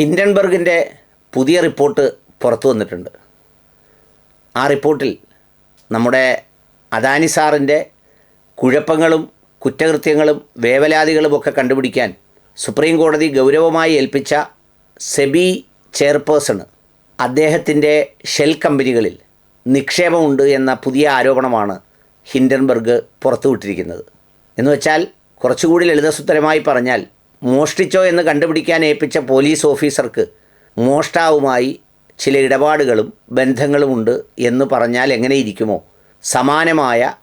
ഹിൻഡൻബർഗിന്റെ പുതിയ റിപ്പോർട്ട് പുറത്തു വന്നിട്ടുണ്ട്. ആ റിപ്പോർട്ടിൽ നമ്മുടെ അദാനി സാറിന്റെ കുഴപ്പങ്ങളും കുറ്റകൃത്യങ്ങളും വേവലാതികളും ഒക്കെ കണ്ടുപിടിക്കാൻ സുപ്രീം കോടതി ഗൗരവമായി ഏൽപ്പിച്ച സെബി ചെയർപേഴ്സണ് അദ്ദേഹത്തിന്റെ ഷെൽ കമ്പനികളിൽ നിക്ഷേപമുണ്ട് എന്ന പുതിയ ആരോപണമാണ് ഹിൻഡൻബർഗ് പുറത്തുവിട്ടിരിക്കുന്നത്. എന്ന് വെച്ചാൽ കുറച്ചുകൂടി ലളിതസുത്തരമായി പറഞ്ഞാൽ മോഷ്ടിച്ചോ എന്ന് കണ്ടുപിടിക്കാൻ ഏൽപ്പിച്ച പോലീസ് ഓഫീസർക്ക് മോഷ്ടാവുമായി ചില ഇടപാടുകളും ബന്ധങ്ങളുമുണ്ട് എന്ന് പറഞ്ഞാൽ എങ്ങനെയിരിക്കുമോ? സമാനമായ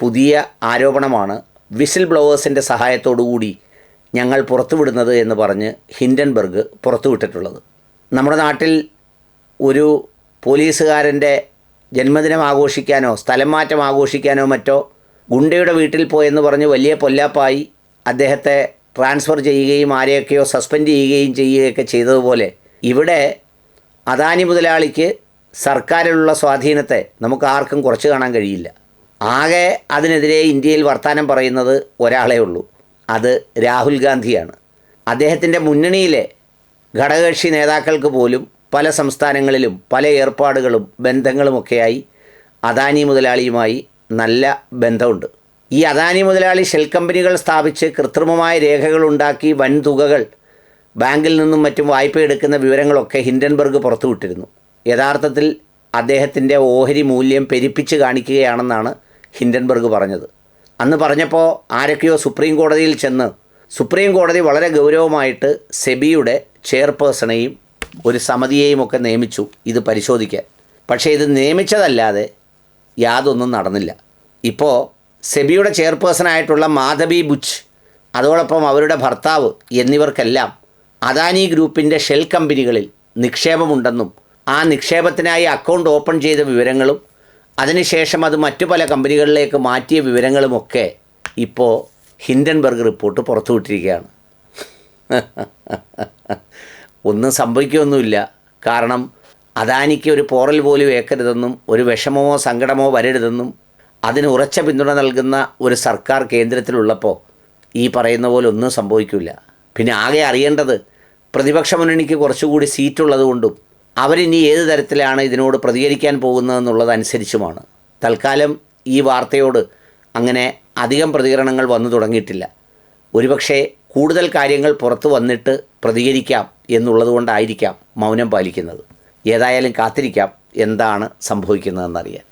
പുതിയ ആരോപണമാണ് വിസിൽ ബ്ലോവേഴ്സിന്റെ സഹായത്തോടുകൂടി ഞങ്ങൾ പുറത്തുവിടുന്നത് എന്ന് പറഞ്ഞ് ഹിൻഡൻബർഗ് പുറത്തുവിട്ടിട്ടുള്ളത്. നമ്മുടെ നാട്ടിൽ ഒരു പോലീസുകാരന്റെ ജന്മദിനം ആഘോഷിക്കാനോ സ്ഥലം മാറ്റം ആഘോഷിക്കാനോ മറ്റോ ഗുണ്ടയുടെ വീട്ടിൽ പോയെന്ന് പറഞ്ഞ് വലിയ പൊല്ലാപ്പായി അദ്ദേഹത്തെ ട്രാൻസ്ഫർ ചെയ്യുകയും ആരെയൊക്കെയോ സസ്പെൻഡ് ചെയ്യുകയും ചെയ്യുകയൊക്കെ ചെയ്തതുപോലെ ഇവിടെ അദാനി മുതലാളിക്ക് സർക്കാരിലുള്ള സ്വാധീനത്തെ നമുക്ക് ആർക്കും കുറച്ച് കാണാൻ കഴിയില്ല. ആകെ അതിനെതിരെ ഇന്ത്യയിൽ വർത്തമാനം പറയുന്നത് ഒരാളേ ഉള്ളൂ. അത് രാഹുൽ ഗാന്ധിയാണ്. അദ്ദേഹത്തിന്റെ മുന്നണിയിലെ ഘടകകക്ഷി നേതാക്കൾക്ക് പോലും പല സംസ്ഥാനങ്ങളിലും പല ഏർപ്പാടുകളും ബന്ധങ്ങളുമൊക്കെയായി അദാനി മുതലാളിയുമായി നല്ല ബന്ധമുണ്ട്. ഈ അദാനി മുതലാളി ഷെൽ കമ്പനികൾ സ്ഥാപിച്ച് കൃത്രിമമായ രേഖകൾ ഉണ്ടാക്കി വൻതുകകൾ ബാങ്കിൽ നിന്നും മറ്റും വായ്പ എടുക്കുന്ന വിവരങ്ങളൊക്കെ ഹിൻഡൻബർഗ് പുറത്തുവിട്ടിരുന്നു. യഥാർത്ഥത്തിൽ അദ്ദേഹത്തിന്റെ ഓഹരി മൂല്യം പെരുപ്പിച്ച് കാണിക്കുകയാണെന്നാണ് ഹിൻഡൻബർഗ് പറഞ്ഞത്. അന്ന് പറഞ്ഞപ്പോൾ ആരൊക്കെയോ സുപ്രീം കോടതിയിൽ ചെന്ന് സുപ്രീം കോടതി വളരെ ഗൗരവമായിട്ട് സെബിയുടെ ചെയർപേഴ്സണെയും ഒരു സമിതിയെയും ഒക്കെ നിയമിച്ചു ഇത് പരിശോധിക്കാൻ. പക്ഷേ ഇത് നിയമിച്ചതല്ലാതെ യാതൊന്നും നടന്നില്ല. ഇപ്പോൾ സെബിയുടെ ചെയർപേഴ്സണായിട്ടുള്ള മാധവി ബുച്ച് അതോടൊപ്പം അവരുടെ ഭർത്താവ് എന്നിവർക്കെല്ലാം അദാനി ഗ്രൂപ്പിന്റെ ഷെൽ കമ്പനികളിൽ നിക്ഷേപമുണ്ടെന്നും ആ നിക്ഷേപത്തിനായി അക്കൗണ്ട് ഓപ്പൺ ചെയ്ത വിവരങ്ങളും അതിനുശേഷം അത് മറ്റു പല കമ്പനികളിലേക്ക് മാറ്റിയ വിവരങ്ങളുമൊക്കെ ഇപ്പോൾ ഹിൻഡൻബർഗ് റിപ്പോർട്ട് പുറത്തുവിട്ടിരിക്കുകയാണ്. ഒന്നും സംഭവിക്കുകയൊന്നുമില്ല. കാരണം അദാനിക്ക് ഒരു പോറൽ പോലും ഏക്കരുതെന്നും ഒരു വിഷമമോ സങ്കടമോ വരരുതെന്നും അതിന് ഉറച്ച പിന്തുണ നൽകുന്ന ഒരു സർക്കാർ കേന്ദ്രത്തിലുള്ളപ്പോൾ ഈ പറയുന്ന പോലെ ഒന്നും സംഭവിക്കില്ല പിന്നെ ആകെ അറിയേണ്ടത് പ്രതിപക്ഷ മുന്നണിക്ക് കുറച്ചുകൂടി സീറ്റുള്ളത് കൊണ്ടും അവരിനി ഏത് തരത്തിലാണ് ഇതിനോട് പ്രതികരിക്കാൻ പോകുന്നതെന്നുള്ളതനുസരിച്ചുമാണ്. തൽക്കാലം ഈ വാർത്തയോട് അങ്ങനെ അധികം പ്രതികരണങ്ങൾ വന്നു തുടങ്ങിയിട്ടില്ല. ഒരുപക്ഷെ കൂടുതൽ കാര്യങ്ങൾ പുറത്തു വന്നിട്ട് പ്രതികരിക്കാം എന്നുള്ളതുകൊണ്ടായിരിക്കാം മൗനം പാലിക്കുന്നത്. ഏതായാലും കാത്തിരിക്കാം എന്താണ് സംഭവിക്കുന്നതെന്നറിയാൻ.